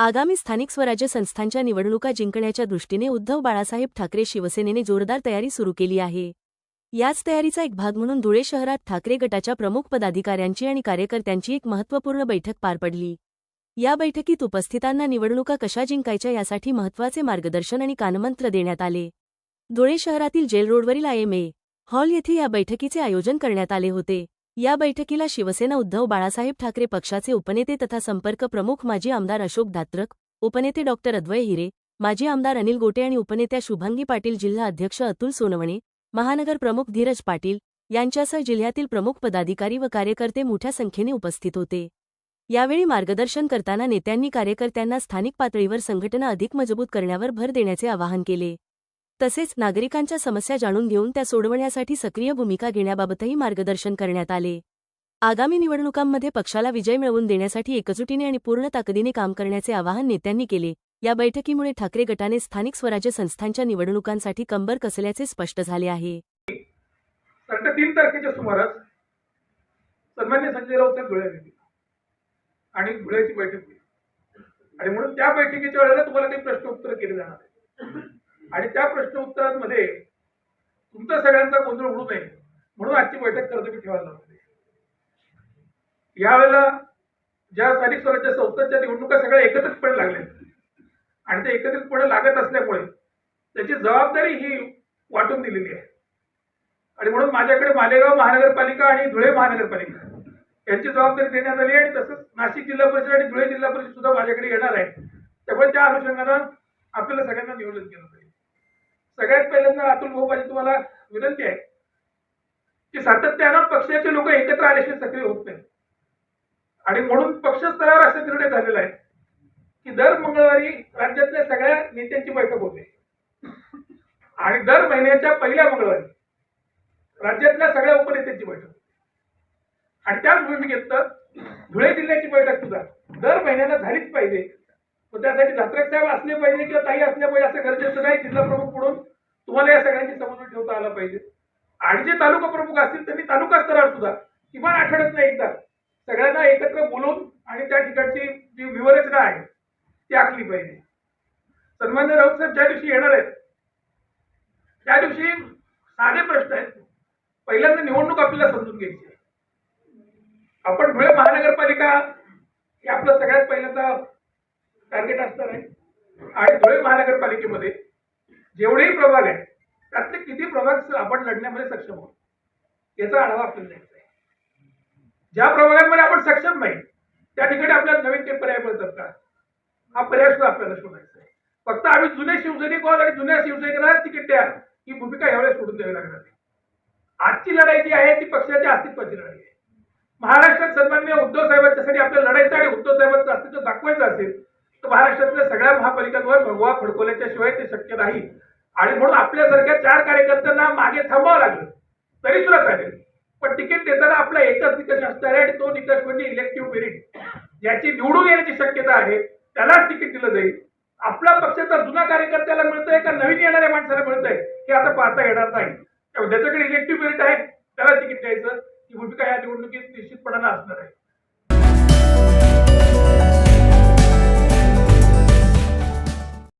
आगामी स्थानिक स्वराज्य संस्थांच्या निवडणुका जिंकण्याच्या दृष्टीने उद्धव बाळासाहेब ठाकरे शिवसेनेने जोरदार तयारी सुरू केली आहे. याच तयारीचा एक भाग म्हणून धुळे शहरात ठाकरे गटाच्या प्रमुख पदाधिकाऱ्यांची आणि कार्यकर्त्यांची एक महत्त्वपूर्ण बैठक पार पडली. या बैठकीत उपस्थितांना निवडणुका कशा जिंकायच्या यासाठी महत्त्वाचे मार्गदर्शन आणि कानमंत्र देण्यात आले. धुळे शहरातील जेल रोडवरील आयएमए हॉल येथे या बैठकीचे आयोजन करण्यात आले होते. या बैठकीला शिवसेना उद्धव बाळासाहेब ठाकरे पक्षाचे उपनेते तथा संपर्क प्रमुख माजी आमदार अशोक धात्रक उपनेते डॉक्टर अद्वय हिरे माजी आमदार अनिल गोटे आणि उपनेत्या शुभांगी पाटील जिल्हा अध्यक्ष अतुल सोनवणे महानगर प्रमुख धीरज पाटील यांच्यासह जिल्ह्यातील प्रमुख पदाधिकारी व कार्यकर्ते मोठ्या संख्येने उपस्थित होते. यावेळी मार्गदर्शन करताना नेत्यांनी कार्यकर्त्यांना स्थानिक पातळीवर संघटना अधिक मजबूत करण्यावर भर देण्याचे आवाहन केले. तसेच नागरिकांच्या समस्या जाणून घेऊन त्या सोडवण्यासाठी सक्रिय भूमिका घेण्याबाबतही मार्गदर्शन करण्यात आले. आगामी निवडणुकांमध्ये पक्षाला विजय मिळवून देण्यासाठी एकजुटीने आणि पूर्ण ताकदीने काम करण्याचे आवाहन नेत्यांनी केले. या बैठकीमुळे ठाकरे गटाने स्थानिक स्वराज्य संस्थांच्या निवडणुकांसाठी कंबर कसल्याचे स्पष्ट झाले आहे. तीन तारखेच्या सुमारास सन्मान्य संजय राऊत धुळे आणि धुळ्याची बैठक आणि म्हणून त्या बैठकीच्या वेळेला तुम्हाला काही प्रश्न उत्तर केले जाणार आहे आणि त्या प्रश्न उत्तरांमध्ये तुमचा सगळ्यांचा गोंधळ उडू नये म्हणून आजची बैठक खरं ठेवायला लागते यावेळेला ज्या स्थानिक स्वराज्य संस्थांच्या निवडणुका सगळ्या एकत्रितपणे लागल्या. आणि ते एकत्रितपणे लागत असल्यामुळे त्याची जबाबदारी ही वाटून दिलेली आहे. आणि म्हणून माझ्याकडे मालेगाव महानगरपालिका आणि धुळे महानगरपालिका यांची जबाबदारी देण्यात आली आहे. आणि तसंच नाशिक जिल्हा परिषद आणि धुळे जिल्हा परिषद सुद्धा माझ्याकडे येणार आहे त्यामुळे त्या अनुषंगानं आपल्याला सगळ्यांना निवडून केलं पाहिजे. सगळ्यात पहिल्यांदा अतुल भाऊ माझी तुम्हाला विनंती आहे की सातत्यानं पक्षाचे लोक एकत्र आल्याशिवाय सक्रिय होत नाही आणि म्हणून पक्ष स्तरावर असा निर्णय झालेला आहे की दर मंगळवारी राज्यातल्या सगळ्या नेत्यांची बैठक होते. आणि दर महिन्याच्या पहिल्या मंगळवारी राज्यातल्या सगळ्या उपनेत्यांची बैठक. आणि त्याच भूमिकेत धुळे जिल्ह्याची बैठक सुद्धा दर महिन्याला झालीच पाहिजे. त्यासाठी धात्रक साहेब असले पाहिजे किंवा ताई असल्या पाहिजे असं गरजेचं नाही जिल्हा प्रमुख म्हणून तुम्हाला या सगळ्यांची समन्वय ठेवता आला पाहिजे. आणि जे तालुका प्रमुख असतील त्यांनी तालुका स्तरावर सुद्धा किमान आठवड्यात एकदा सगळ्यांना एकत्र बोलून आणि त्या ठिकाणची जी व्यूहरचना आहे ती आखली पाहिजे. सन्मान्य राऊत साहेब ज्या दिवशी येणार आहेत त्या दिवशी साधे प्रश्न आहेत. पहिल्यांदा निवडणूक आपल्याला समजून घ्यायची आपण धुळे महानगरपालिका हे आपलं सगळ्यात पहिल्यांदा टार्गेट असणार आहे. आणि धुळे महानगरपालिकेमध्ये जेवढेही प्रभाग आहेत त्यातले किती प्रभाग आपण लढण्यामध्ये सक्षम आहोत याचा आढावा आपल्याला घ्यायचा आहे. ज्या प्रभागांमध्ये आपण सक्षम नाही त्या ठिकाणी आपल्याला नवीन काही पर्याय मिळतात का? हा पर्याय सुद्धा आपल्याला शोधायचा आहे. फक्त आम्ही जुने शिवसैनिक आहोत आणि जुन्या शिवसैनिकांना तिकीट द्या. ही भूमिका यावेळेस सोडून द्यावी लागणार आहे. आजची लढाई जी आहे ती पक्षाच्या अस्तित्वाची लढाई आहे. महाराष्ट्रात सन्मान्य उद्धव साहेबांच्यासाठी आपल्याला लढायचं आणि उद्धव साहेबांचं अस्तित्व दाखवायचं असेल महाराष्ट्रातल्या सगळ्या महापालिकांवर भगवा फडकवल्याच्या शिवाय ते शक्य नाही. आणि म्हणून आपल्यासारख्या चार कार्यकर्त्यांना मागे थांबावं लागलं. तरी सुद्धा चालेल. पण तिकीट देताना आपला एकच निकष असणार आहे आणि तो निकष म्हणजे इलेक्टिव्ह पिरियड ज्याची निवडून येण्याची शक्यता आहे त्यालाच तिकीट दिलं जाईल. आपला पक्षाचा जुना कार्यकर्त्याला मिळतंय का नवीन येणाऱ्या माणसाला मिळतंय हे आता पाहता येणार नाही. ज्याच्याकडे इलेक्टिव्ह पिरियड आहे त्याला तिकीट द्यायचं. ही भूमिका या निवडणुकीत निश्चितपणानं असणार आहे.